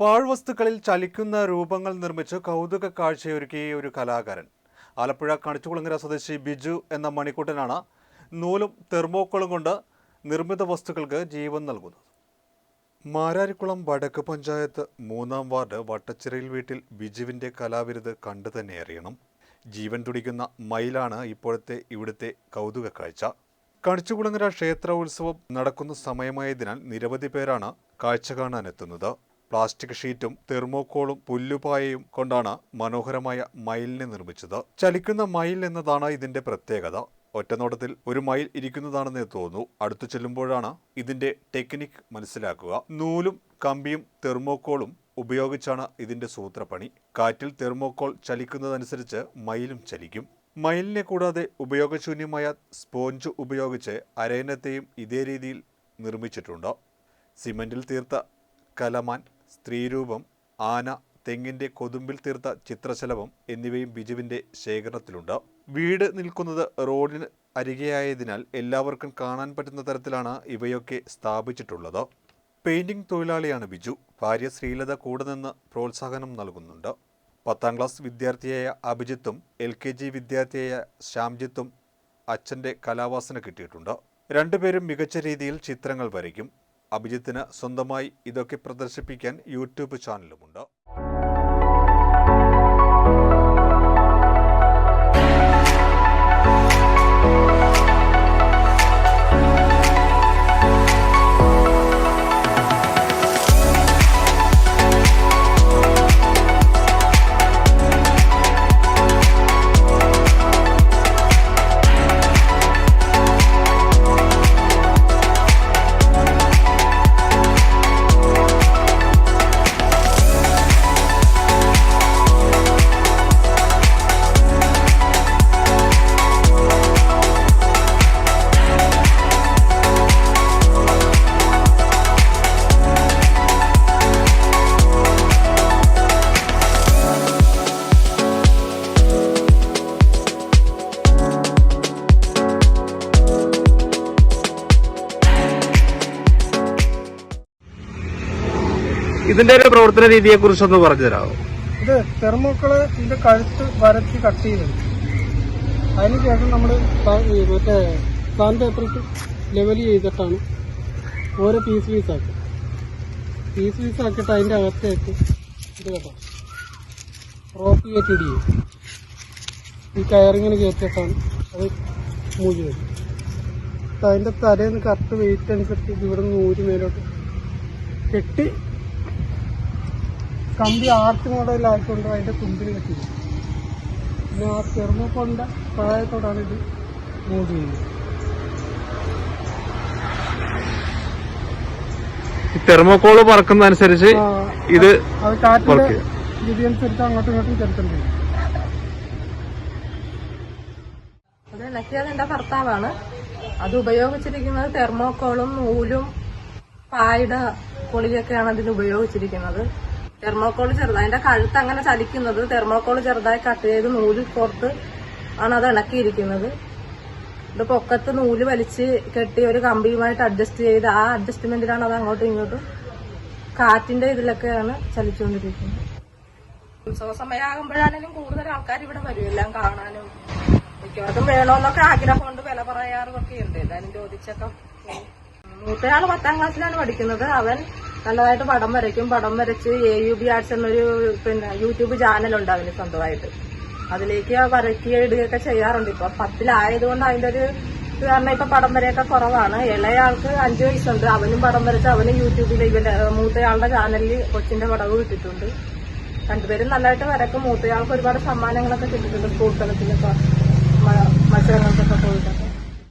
പാഴ്വസ്തുക്കളിൽ ചലിക്കുന്ന രൂപങ്ങൾ നിർമ്മിച്ച് കൗതുക കാഴ്ചയൊരുക്കിയ ഒരു കലാകാരൻ. ആലപ്പുഴ കണിച്ചുകുളങ്ങര സ്വദേശി ബിജു എന്ന മണിക്കുട്ടനാണ് നൂലും തെർമോക്കോളും കൊണ്ട് നിർമ്മിത വസ്തുക്കൾക്ക് ജീവൻ നൽകുന്നത്. മാരാരിക്കുളം വടക്ക് പഞ്ചായത്ത് മൂന്നാം വാർഡ് വട്ടച്ചിറയിൽ വീട്ടിൽ ബിജുവിന്റെ കലാവിരുത് കണ്ടു തന്നെ അറിയണം. ജീവൻ തുടിക്കുന്ന മയിലാണ് ഇപ്പോഴത്തെ ഇവിടുത്തെ കൗതുക കാഴ്ച. കണിച്ചുകുളങ്ങര ക്ഷേത്ര ഉത്സവം നടക്കുന്ന സമയമായതിനാൽ നിരവധി പേരാണ് കാഴ്ച കാണാൻ എത്തുന്നത് പ്ലാസ്റ്റിക് ഷീറ്റും തെർമോക്കോളും പുല്ലുപായയും കൊണ്ടാണ് മനോഹരമായ മയിലിനെ നിർമ്മിച്ചത്. ചലിക്കുന്ന മയിൽ എന്നതാണ് ഇതിന്റെ പ്രത്യേകത. ഒറ്റനോട്ടത്തിൽ ഒരു മയിൽ ഇരിക്കുന്നതാണെന്ന് തോന്നുന്നു. അടുത്തു ചെല്ലുമ്പോഴാണ് ഇതിന്റെ ടെക്നിക് മനസ്സിലാക്കുക. നൂലും കമ്പിയും തെർമോക്കോളും ഉപയോഗിച്ചാണ് ഇതിന്റെ സൂത്രപ്പണി. കാറ്റിൽ തെർമോക്കോൾ ചലിക്കുന്നതനുസരിച്ച് മയിലും ചലിക്കും. മയിലിനെ കൂടാതെ ഉപയോഗശൂന്യമായ സ്പോഞ്ച് ഉപയോഗിച്ച് അരയനത്തെയും ഇതേ രീതിയിൽ നിർമ്മിച്ചിട്ടുണ്ട്. സിമന്റിൽ തീർത്ത കലമാൻ സ്ത്രീരൂപം ആന തെങ്ങിന്റെ കൊതുമ്പിൽ തീർത്ത ചിത്രശലഭം എന്നിവയും ബിജുവിന്റെ ശേഖരണത്തിലുണ്ട്. വീട് നിൽക്കുന്നത് റോഡിന് അരികെയായതിനാൽ എല്ലാവർക്കും കാണാൻ പറ്റുന്ന തരത്തിലാണ് ഇവയൊക്കെ സ്ഥാപിച്ചിട്ടുള്ളത്. പെയിന്റിംഗ് തൊഴിലാളിയാണ് ബിജു. ഭാര്യ ശ്രീലത കൂടെ നിന്ന് പ്രോത്സാഹനം നൽകുന്നുണ്ട്. പത്താം ക്ലാസ് വിദ്യാർത്ഥിയായ അഭിജിത്തും എൽ കെ ജി വിദ്യാർത്ഥിയായ ശ്യാംജിത്തും അച്ഛന്റെ കലാവാസന കിട്ടിയിട്ടുണ്ട്. രണ്ടുപേരും മികച്ച രീതിയിൽ ചിത്രങ്ങൾ വരയ്ക്കും. അഭിജിത്തിന് സ്വന്തമായി ഇതൊക്കെ പ്രദർശിപ്പിക്കാൻ യൂട്യൂബ് ചാനലുമുണ്ട്. ഇതിന്റെ ഒരു പ്രവർത്തന രീതിയെ കുറിച്ചൊന്ന് പറഞ്ഞു തരാമോ? ഇത് തെർമോക്കൾ ഇതിന്റെ കഴുത്ത് വരച്ച് കട്ട് ചെയ്തെടുക്കും അതിനുശേഷം നമ്മൾ മറ്റേ സാൻ പേപ്പറിട്ട് ലെവൽ ചെയ്തിട്ടാണ് ഓരോ പീസ് പീസ് ആക്കും. പീസ് പീസ് ആക്കിയിട്ട് അതിന്റെ അകത്തേക്ക് ഇത് കേട്ടോ. റോപ്പ് കയറ്റി ഈ കയറിങ്ങനെ കയറ്റിയിട്ടാണ് അത് മൂഞ്ഞു വരും അതിന്റെ തലേന്ന് കറക്റ്റ് വെയിറ്റ് അനുസരിച്ച് ഇവിടെ നിന്ന് ഊരി മേലോട്ട് കെട്ടി കമ്പി ആർച്ച് മോഡലായിക്കൊണ്ട് അതിന്റെ തുമ്പിൽ കെട്ടി പിന്നെ ആ തെർമോക്കോളിന്റെ സഹായത്തോടാണ് ഇത് മൂവ് ചെയ്യുന്നത്. തെർമോക്കോൾ പറക്കുന്ന അനുസരിച്ച് ഇത് അത് കാറ്റിന്റെ രീതി അനുസരിച്ച് അങ്ങോട്ടും ഇങ്ങോട്ടും ചെലുത്തേണ്ടി അത് എന്റെ ഭർത്താവാണ്. അത് ഉപയോഗിച്ചിരിക്കുന്നത് തെർമോക്കോളും നൂലും പായുടെ പൊളിയൊക്കെയാണ് അതിന് ഉപയോഗിച്ചിരിക്കുന്നത്. തെർമോക്കോൾ ചെറുതായി അതിന്റെ കഴുത്ത് അങ്ങനെ ചലിക്കുന്നത് തെർമോക്കോൾ ചെറുതായി കട്ട് ചെയ്ത് നൂൽ കോർത്ത് ആണ് അത് ഇണക്കിയിരിക്കുന്നത്. ഇത് പൊക്കത്ത് നൂൽ വലിച്ച് കെട്ടി ഒരു കമ്പിയുമായിട്ട് അഡ്ജസ്റ്റ് ചെയ്ത് ആ അഡ്ജസ്റ്റ്മെന്റിലാണ് അത് അങ്ങോട്ടും ഇങ്ങോട്ടും കാറ്റിന്റെ ഇതിലൊക്കെയാണ് ചലിച്ചുകൊണ്ടിരിക്കുന്നത്. ഉത്സവ സമയമാകുമ്പോഴാണെങ്കിലും കൂടുതൽ ആൾക്കാർ ഇവിടെ വരും എല്ലാം കാണാനും. മിക്കവർക്കും വേണമെന്നൊക്കെ ആഗ്രഹമുണ്ട് വില പറയാറൊക്കെ ഉണ്ട്. എന്തായാലും ചോദിച്ചൊക്കെ മൂത്തയാൾ പത്താം ക്ലാസ്സിലാണ് പഠിക്കുന്നത്. അവൻ നല്ലതായിട്ട് പടം വരയ്ക്കും. പടം വരച്ച് എ യു ബി ആർട്സ് എന്നൊരു പിന്നെ യൂട്യൂബ് ചാനലുണ്ട് അവന് സ്വന്തമായിട്ട്. അതിലേക്ക് വരയ്ക്കുക ഇടുകയൊക്കെ ചെയ്യാറുണ്ട്. ഇപ്പൊ പത്തിലായതുകൊണ്ട് അതിന്റെ ഒരു കാരണം ഇപ്പൊ പടം വരെയൊക്കെ കുറവാണ്. ഇളയാൾക്ക് അഞ്ചു വയസ്സുണ്ട്. അവനും പടം വരച്ച് അവനും യൂട്യൂബിൽ ഇവന്റെ മൂത്തയാളുടെ ചാനലിൽ കൊച്ചിന്റെ പടവ് കിട്ടിയിട്ടുണ്ട്. രണ്ടുപേരും നല്ലതായിട്ട് വരക്കും. മൂത്തയാൾക്ക് ഒരുപാട് സമ്മാനങ്ങളൊക്കെ കിട്ടിയിട്ടുണ്ട്. സ്കൂൾ തലത്തിലൊക്കെ മത്സരങ്ങൾക്കൊക്കെ പോയിട്ടൊക്കെ.